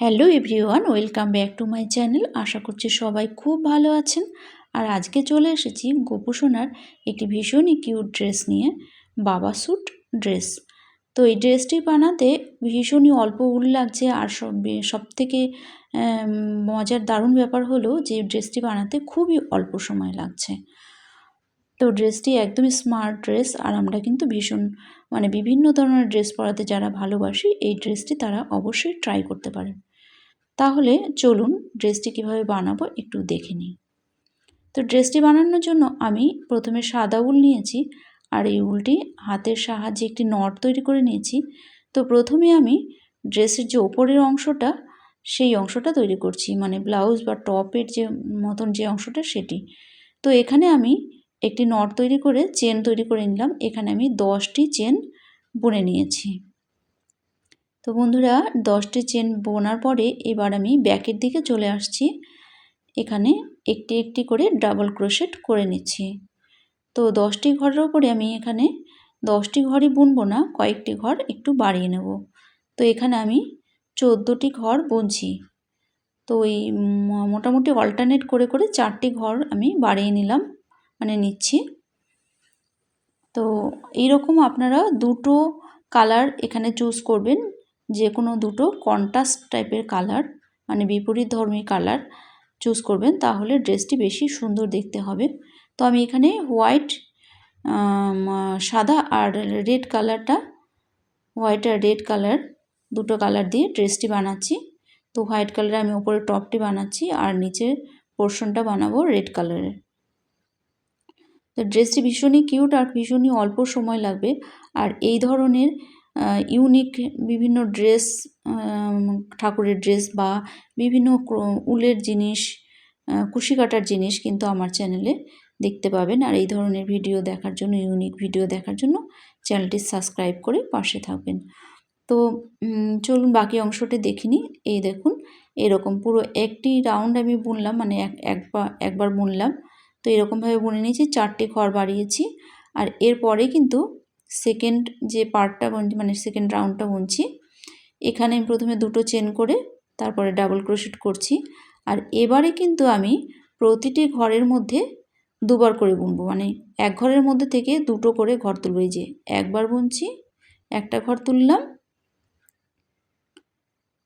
Hello everyone, welcome back to my channel. আশা করছি সবাই খুব ভালো আছেন। আর আজকে চলে এসেছি গোপুসোনার একটি ভীষণই কিউট ড্রেস নিয়ে, বাবা স্যুট ড্রেস তো এই ড্রেসটি বানাতে ভীষণই অল্প উল লাগছে। আর সব সব থেকে মজার দারুণ ব্যাপার হলো যে ড্রেসটি বানাতে খুবই অল্প সময় লাগছে। তো ড্রেসটি একদমই স্মার্ট ড্রেস আর আমরা কিন্তু ভীষণ মানে বিভিন্ন ধরনের ড্রেস পরাতে যারা ভালোবাসি, এই ড্রেসটি তারা অবশ্যই ট্রাই করতে পারেন। তাহলে চলুন ড্রেসটি কীভাবে বানাবো একটু দেখে নিই। তো ড্রেসটি বানানোর জন্য আমি প্রথমে সাদা উল নিয়েছি আর এই উলটি হাতের সাহায্যে একটি নট তৈরি করে নিয়েছি। তো প্রথমে আমি ড্রেসের যে ওপরের অংশটা, সেই অংশটা তৈরি করছি মানে ব্লাউজ বা টপের যে মতন যে অংশটা সেটি। তো এখানে আমি একটি নট তৈরি করে চেন তৈরি করে নিলাম। এখানে আমি দশটি চেন বুনে নিয়েছি। তো বন্ধুরা, দশটি চেন বোনার পরে এবার আমি ব্যাকের দিকে চলে আসছি। এখানে একটি একটি করে ডাবল ক্রোশেট করে নিচ্ছি। তো দশটি ঘরের ওপরে আমি এখানে দশটি ঘরই বুনবো না, কয়েকটি ঘর একটু বাড়িয়ে নেব। তো এখানে আমি চোদ্দোটি ঘর বুনছি। তো ওই মোটামুটি অল্টারনেট করে করে চারটি ঘর আমি বাড়িয়ে নিলাম মানে নিচ্ছি। তো এইরকম আপনারা দুটো কালার এখানে চুজ করবেন যে কোনো দুটো কন্ট্রাস্ট টাইপের কালার মানে বিপরীত ধর্মী কালার চুজ করবেন, তাহলে ড্রেসটি বেশি সুন্দর দেখতে হবে। তো আমি এখানে হোয়াইট সাদা আর রেড কালারটা হোয়াইট আর রেড কালার দুটো কালার দিয়ে ড্রেসটি বানাচ্ছি। তো হোয়াইট কালারে আমি ওপরে টপটি বানাচ্ছি আর নিচের পোর্শনটা বানাবো রেড কালারের তো ড্রেসটি ভীষণই কিউট আর ভীষণই অল্প সময় লাগবে। আর এই ধরনের ইউনিক বিভিন্ন ড্রেস ঠাকুরের ড্রেস বা বিভিন্ন উলের জিনিস কুশি কাটার জিনিস কিন্তু আমার চ্যানেলে দেখতে পাবেন। আর এই ধরনের ভিডিও দেখার জন্য ইউনিক ভিডিও দেখার জন্য চ্যানেলটি সাবস্ক্রাইব করে পাশে থাকবেন। তো চলুন বাকি অংশটি দেখিনি এই দেখুন, এরকম পুরো একটি রাউন্ড আমি বুনলাম মানে এক, একবার একবার বুনলাম। তো এরকমভাবে বুনে নিয়েছি, চারটে ঘর বাড়িয়েছি। আর এরপরে কিন্তু সেকেন্ড যে পার্টটা বুনছি মানে সেকেন্ড রাউন্ডটা বুনছি, এখানে আমি প্রথমে দুটো চেন করে তারপরে ডাবল ক্রোশেট করছি। আর এবারে কিন্তু আমি প্রতিটি ঘরের মধ্যে দুবার করে বুনবো মানে এক ঘরের মধ্যে থেকে দুটো করে ঘর তুলবো। এই যে একবার বুনছি, একটা ঘর তুললাম,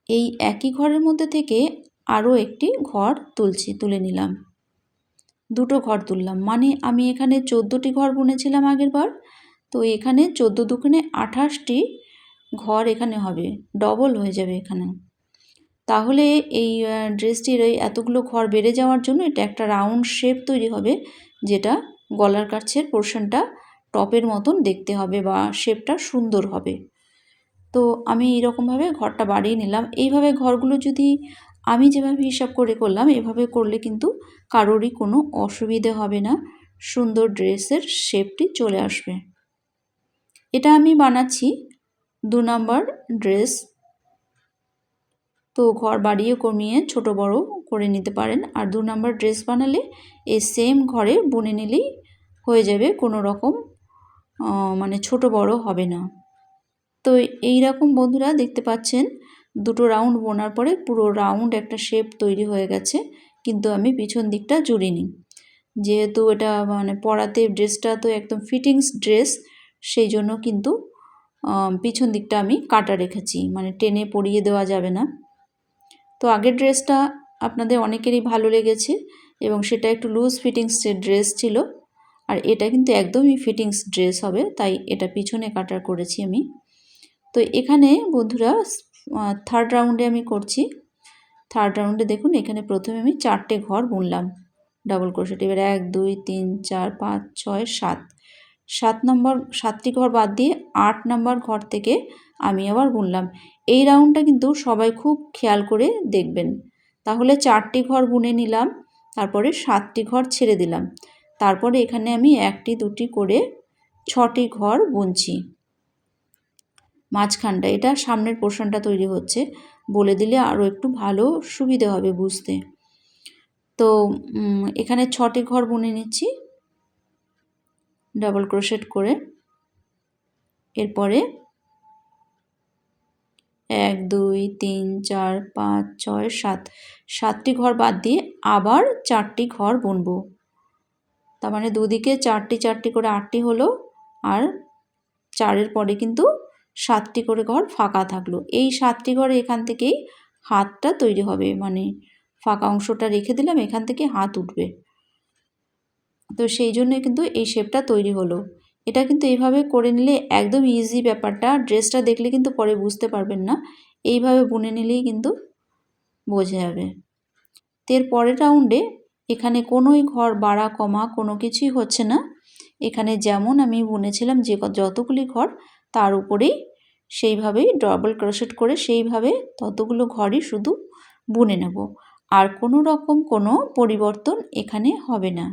এই একই ঘরের মধ্যে থেকে আরও একটি ঘর তুলছি, তুলে নিলাম। দুটো ঘর তুললাম মানে আমি এখানে চোদ্দোটি ঘর বুনেছিলাম আগের বার তো এখানে চোদ্দ দুখানে আঠাশটি ঘর এখানে হবে ডবল হয়ে যাবে এখানে। তাহলে এই ড্রেসটির এই এতগুলো ঘর বেড়ে যাওয়ার জন্য এটা একটা রাউন্ড শেপ তৈরি হবে, যেটা গলার কাছের পোর্শনটা টপের মতন দেখতে হবে বা শেপটা সুন্দর হবে। তো আমি এইরকমভাবে ঘরটা বাড়িয়ে নিলাম। এইভাবে ঘরগুলো যদি আমি যেভাবে হিসাব করে করলাম, এভাবে করলে কিন্তু কারোরই কোনো অসুবিধে হবে না। সুন্দর ড্রেসের শেপটি চলে আসবে। এটা আমি বানাচ্ছি। দু নম্বর ড্রেস। তো ঘর বাড়িয়ে কমিয়ে ছোট বড় করে নিতে পারেন। আর দু নম্বর ড্রেস বানালে এই সেম ঘরে বুনে নিলেই হয়ে যাবে, কোনো রকম মানে ছোট বড় হবে না। তো এই রকম বন্ধুরা দেখতে পাচ্ছেন, দুটো রাউন্ড বোনার পরে পুরো রাউন্ড একটা শেপ তৈরি হয়ে গেছে, কিন্তু আমি পিছন দিকটা জুড়িনি। যেহেতু এটা মানে পরাতে ড্রেসটা তো একদম ফিটিংস ড্রেস সেই জন্য কিন্তু পিছন দিকটা আমি কাটা রেখেছি। মানে টেনে পরিয়ে দেওয়া যাবে না। তো আগের ড্রেসটা আপনাদের অনেকেরই ভালো লেগেছে এবং সেটা একটু লুজ ফিটিংসের ড্রেস ছিল। আর এটা কিন্তু একদমই ফিটিংস ড্রেস হবে, তাই এটা পিছনে কাটার করেছি আমি। তো এখানে বন্ধুরা থার্ড রাউন্ডে আমি করছি। থার্ড রাউন্ডে দেখুন, এখানে প্রথমে আমি চারটে ঘর বুনলাম। ডাবল ক্রোশেট এবার এক, দুই, তিন, চার, পাঁচ, ছয়, সাত। সাত নম্বর, সাতটি ঘর বাদ দিয়ে আট নম্বর ঘর থেকে আমি আবার বুনলাম। এই রাউন্ডটা কিন্তু সবাই খুব খেয়াল করে দেখবেন। তাহলে চারটি ঘর বুনে নিলাম, তারপরে সাতটি ঘর ছেড়ে দিলাম। তারপরে এখানে আমি একটি, দুটি করে ছটি ঘর বুনছি। মাঝখানটা, এটা সামনের পোর্শনটা তৈরি হচ্ছে। বলে দিলে আরও একটু ভালো সুবিধে হবে বুঝতে। তো এখানে ছটি ঘর বুনে নিচ্ছি। ডাবল ক্রোশেট করে। এরপরে এক, দুই, তিন, চার, পাঁচ, ছয়, সাত। সাতটি ঘর বাদ দিয়ে আবার চারটি ঘর বুনবো। তার মানে দুদিকে চারটি চারটি করে আটটি হলো আর চারের পরে কিন্তু সাতটি করে ঘর ফাঁকা থাকল। এই সাতটি ঘরে এখান থেকেই হাতটা তৈরি হবে। মানে ফাঁকা অংশটা রেখে দিলাম, এখান থেকে হাত উঠবে। তো সেই জন্যে কিন্তু এই শেপটা তৈরি হলো। এটা কিন্তু এইভাবে করে নিলে একদম ইজি ব্যাপারটা। ড্রেসটা দেখলে কিন্তু পরে বুঝতে পারবেন না। এইভাবে বুনে নিলেই কিন্তু বোঝা যাবে। তো এর পরের রাউন্ডে এখানে কোনোই ঘর বাড়া, কমা কোনো কিছুই হচ্ছে না। এখানে যেমন আমি বুনেছিলাম যে যতগুলি ঘর, তার উপরেই সেইভাবেই ডবল ক্রোশেট করে সেইভাবে ততগুলো ঘরই শুধু বুনে নেব। আর কোনো রকম কোনো পরিবর্তন এখানে হবে না।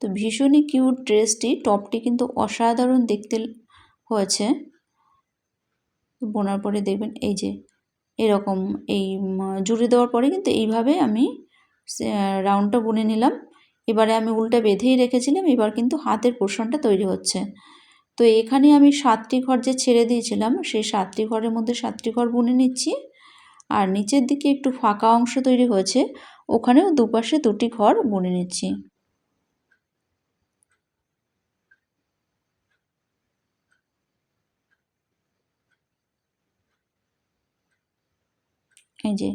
তো ভীষণই কিউট ড্রেসটি টপটি কিন্তু অসাধারণ দেখতে হয়েছে। বোনার পরে দেখবেন এই যে, এরকম এই জুড়ে দেওয়ার পরে কিন্তু এইভাবে আমি রাউন্ডটা বুনে নিলাম। এবারে আমি উল্টা বেঁধেই রেখেছিলাম, এবার কিন্তু হাতের পোর্শনটা তৈরি হচ্ছে। তো এখানে আমি সাতটি ঘর যে ছেড়ে দিয়েছিলাম, সেই সাতটি ঘরের মধ্যে সাতটি ঘর বুনে নিচ্ছি। আর নিচের দিকে একটু ফাঁকা অংশ তৈরি হয়েছে, ওখানেও দুপাশে দুটি ঘর বুনে নিচ্ছি। এই যে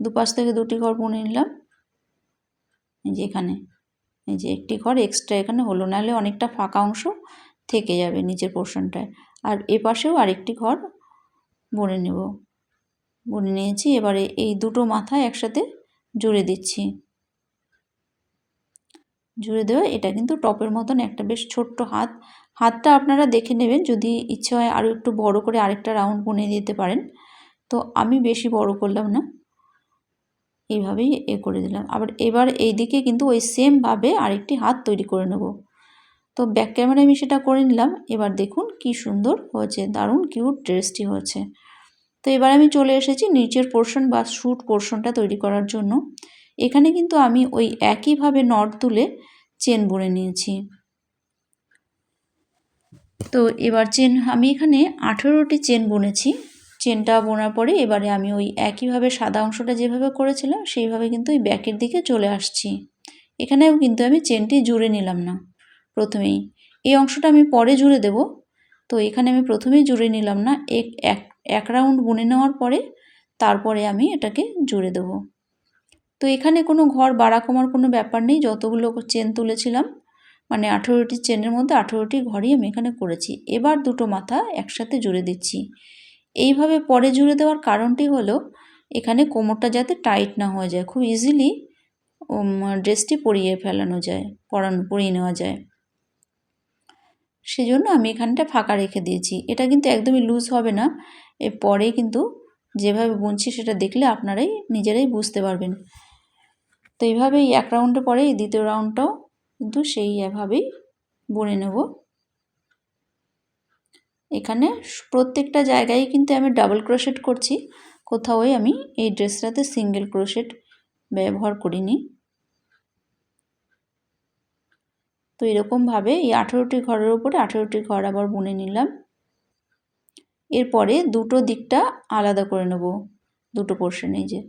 দুপাশ থেকে দুটি ঘর বুনে নিলাম। এই যে এখানে, এই যে একটি ঘর এক্সট্রা এখানে হলো, নাহলে অনেকটা ফাঁকা অংশ থেকে যাবে নিচের পোর্শনটায় আর এ পাশেও আরেকটি ঘর বুনে নেব। বুনে নিয়েছি, এবারে এই দুটো মাথা একসাথে জুড়ে দিচ্ছি। জুড়ে দেওয়া, এটা কিন্তু টপের মতন একটা বেশ ছোট্ট হাত। হাতটা আপনারা দেখে নেবেন, যদি ইচ্ছে হয় আরও একটু বড় করে আরেকটা রাউন্ড বুনে দিতে পারেন। তো আমি বেশি বড় করলাম না। এইভাবেই এ করে দিলাম। আবার এবার এই দিকে কিন্তু ওই সেমভাবে আরেকটি হাত তৈরি করে নেব। তো ব্যাক ক্যামেরায় আমি সেটা করে নিলাম। এবার দেখুন কি সুন্দর হয়েছে, দারুণ কিউট ড্রেসটি হয়েছে। তো এবার আমি চলে এসেছি নিচের পোর্শন বা শ্যুট পোর্শনটা তৈরি করার জন্য। এখানে কিন্তু আমি ওই একইভাবে নট তুলে চেন বুনে নিয়েছি। তো এবার চেন আমি এখানে আঠেরোটি চেন বুনেছি। চেনটা বোনার পরে এবারে আমি ওই একইভাবে সাদা অংশটা যেভাবে করেছিলাম, সেইভাবে কিন্তু ওই ব্যাকের দিকে চলে আসছি। এখানেও কিন্তু আমি চেনটি জুড়ে নিলাম না। প্রথমেই এই অংশটা আমি পরে জুড়ে দেব। তো এখানে আমি প্রথমেই জুড়ে নিলাম না, এক এক রাউন্ড বুনে নেওয়ার পরে তারপরে আমি এটাকে জুড়ে দেব। তো এখানে কোনো ঘর বাড়া কমার কোনো ব্যাপার নেই, যতগুলো চেন তুলেছিলাম মানে আঠেরোটি চেনের মধ্যে আঠেরোটি ঘরই আমি এখানে করেছি। এবার দুটো মাথা একসাথে জুড়ে দিচ্ছি। এইভাবে পরে জুড়ে দেওয়ার কারণটি হলো, এখানে কোমরটা যাতে টাইট না হয়ে যায়, খুব ইজিলি ড্রেসটি পরিয়ে ফেলানো যায়, পরানো, পরিয়ে নেওয়া যায়। সেজন্য আমি এখানটা ফাঁকা রেখে দিয়েছি। এটা কিন্তু একদমই লুজ হবে না। এর পরে কিন্তু যেভাবে বুনছি সেটা দেখলে আপনারাই, নিজেরাই বুঝতে পারবেন। তো এইভাবেই এক রাউন্ডে পরে এই দ্বিতীয় রাউন্ডটাও কিন্তু সেই এভাবেই বুনে নেব। এখানে প্রত্যেকটা জায়গায় কিন্তু আমি ডাবল ক্রোশেট করছি। কোথাওই আমি এই ড্রেসটাতে সিঙ্গেল ক্রোশেট ব্যবহার করিনি। তো এরকমভাবে এই আঠেরোটি ঘরের উপরে আঠেরোটি ঘর আবার বুনে নিলাম। এরপরে দুটো দিকটা আলাদা করে নেব, দুটো পোর্শনে যে।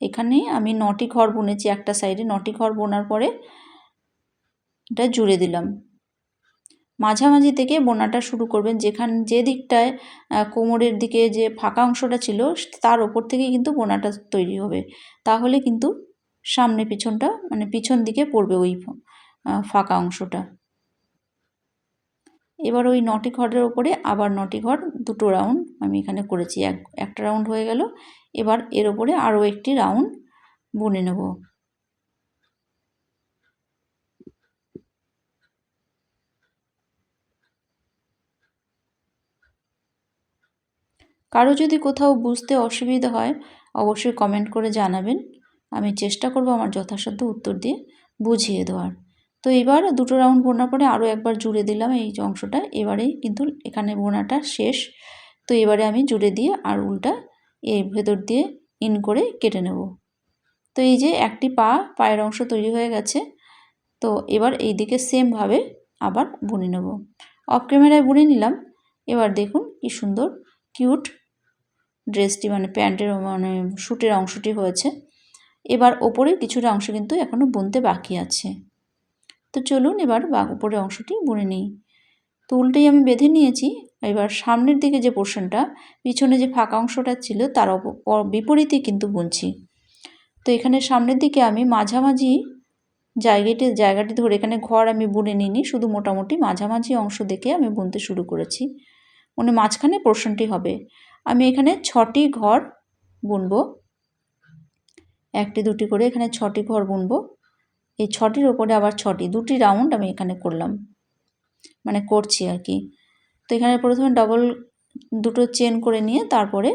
এখানে আমি নটি ঘর বুনেছি, একটা সাইডে নটি ঘর বোনার পরে এটা জুড়ে দিলাম। মাঝামাঝি থেকে বোনাটা শুরু করবেন। যেখান, যে দিকটায় কোমরের দিকে যে ফাঁকা অংশটা ছিল, তার ওপর থেকেই কিন্তু বোনাটা তৈরি হবে। তাহলে কিন্তু সামনে পিছনটা মানে পিছন দিকে পড়বে ওই ফাঁকা অংশটা। এবার ওই নটি ঘরের ওপরে আবার নটি ঘর দুটো রাউন্ড আমি এখানে করেছি। এক, একটা রাউন্ড হয়ে গেল। এবার এর ওপরে আরও একটি রাউন্ড বুনে নেব। কারও যদি কোথাও বুঝতে অসুবিধা হয়, অবশ্যই কমেন্ট করে জানাবেন। আমি চেষ্টা করব আমার যথাসাধ্য উত্তর দিয়ে বুঝিয়ে দেওয়ার। তো এবার দুটো রাউন্ড বোনার পরে আরও একবার জুড়ে দিলাম এই অংশটা। এবারেই কিন্তু এখানে বোনাটা শেষ। তো এবারে আমি জুড়ে দিয়ে আর উল্টা এর ভেতর দিয়ে ইন করে কেটে নেব। তো এই যে একটি পা, পায়ের অংশ তৈরি হয়ে গেছে। তো এবার এই দিকে সেমভাবে আবার বুনে নেব। অফ ক্যামেরায় বুনে নিলাম। এবার দেখুন কি সুন্দর কিউট ড্রেসটি মানে প্যান্টের মানে শ্যুটের অংশটি হয়েছে। এবার ওপরে কিছুটা অংশ কিন্তু এখনও বুনতে বাকি আছে। তো চলুন এবার উপরের অংশটি বুনে নিই। তো উল্টেই আমি বেঁধে নিয়েছি। এবার সামনের দিকে যে পোর্শনটা, পিছনে যে ফাঁকা অংশটা ছিল, তার বিপরীতে কিন্তু বুনছি। তো এখানে সামনের দিকে আমি মাঝামাঝি জায়গাটি জায়গাটি ধরে এখানে ঘর আমি বুনে নিইনি, শুধু মোটামুটি মাঝামাঝি অংশ দেখে আমি বুনতে শুরু করেছি। মানে মাঝখানে পোর্শনটি হবে। আমি এখানে ছটি ঘর বুনবো। একটি, দুটি করে এখানে ছটি ঘর বুনবো। এই ছটির ওপরে আবার ছটি, দুটি রাউন্ড আমি এখানে করলাম। মানে করছি আর কি। তো এখানে প্রথমে ডবল দুটো চেন করে নিয়ে তারপরে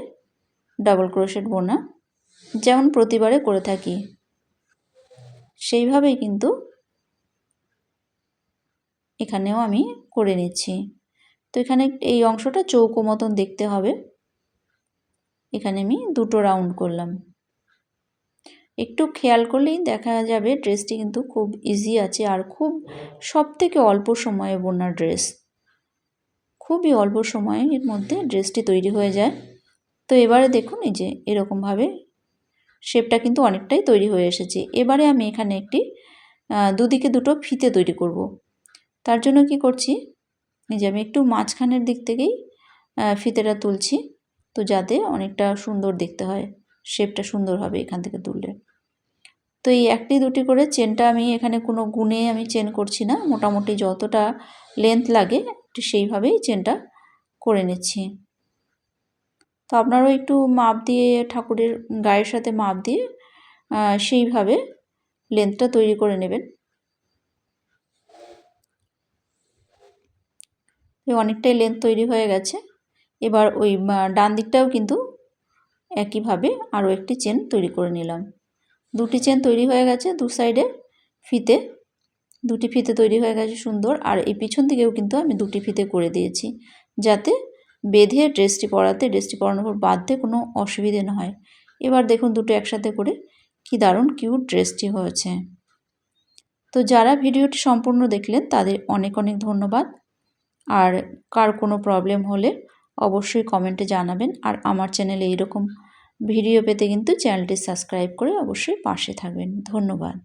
ডাবল ক্রোশেট বোনা। যেমন প্রতিবারে করে থাকি। সেইভাবেই কিন্তু এখানেও আমি করে নিচ্ছি। তো এখানে এই অংশটা চৌকো মতন দেখতে হবে। এখানে আমি দুটো রাউন্ড করলাম। একটু খেয়াল করলেই দেখা যাবে ড্রেসটি কিন্তু খুব ইজি আছে আর খুব সব থেকে অল্প সময়ে বোনার ড্রেস খুবই অল্প সময়ের মধ্যে ড্রেসটি তৈরি হয়ে যায়। তো এবারে দেখুন এই যে এরকমভাবে শেপটা কিন্তু অনেকটাই তৈরি হয়ে এসেছে। এবারে আমি এখানে একটি দুদিকে দুটো ফিতে তৈরি করব। তার জন্য কি করছি? এই যে আমি একটু মাঝখানের দিক থেকেই ফিতেটা তুলছি। তো যাতে অনেকটা সুন্দর দেখতে হয় শেপটা সুন্দর হবে এখান থেকে তুললে। তো এই একটি দুটি করে চেনটা আমি এখানে কোনো গুণে আমি চেন করছি না, মোটামুটি যতটা লেন্থ লাগে সেইভাবেই চেনটা করে নিচ্ছি। তো আপনারাও একটু মাপ দিয়ে, ঠাকুরের গায়ের সাথে মাপ দিয়ে সেইভাবে লেন্থটা তৈরি করে নেবেন। অনেকটাই লেন্থ তৈরি হয়ে গেছে। এবার ওই ডান দিকটাও কিন্তু একইভাবে আরও একটি চেন তৈরি করে নিলাম। দুটি চেন তৈরি হয়ে গেছে দু সাইডে ফিতে। দুটি ফিতে তৈরি হয়ে গেছে সুন্দর। আর এই পিছন দিকেও কিন্তু আমি দুটি ফিতে করে দিয়েছি যাতে বেঁধে ড্রেসটি পরাতে, ড্রেসটি পরানোর পর বাঁধতে কোনো অসুবিধে না হয়। এবার দেখুন দুটো একসাথে করে কি দারুণ কিউট ড্রেসটি হয়েছে। তো যারা ভিডিওটি সম্পূর্ণ দেখলেন তাদের অনেক অনেক ধন্যবাদ। আর কার কোনো প্রবলেম হলে অবশ্যই কমেন্টে জানাবেন। আর আমার চ্যানেলে এইরকম ভিডিও পেতে কিন্তু চ্যানেলটি সাবস্ক্রাইব করে অবশ্যই পাশে থাকবেন। ধন্যবাদ।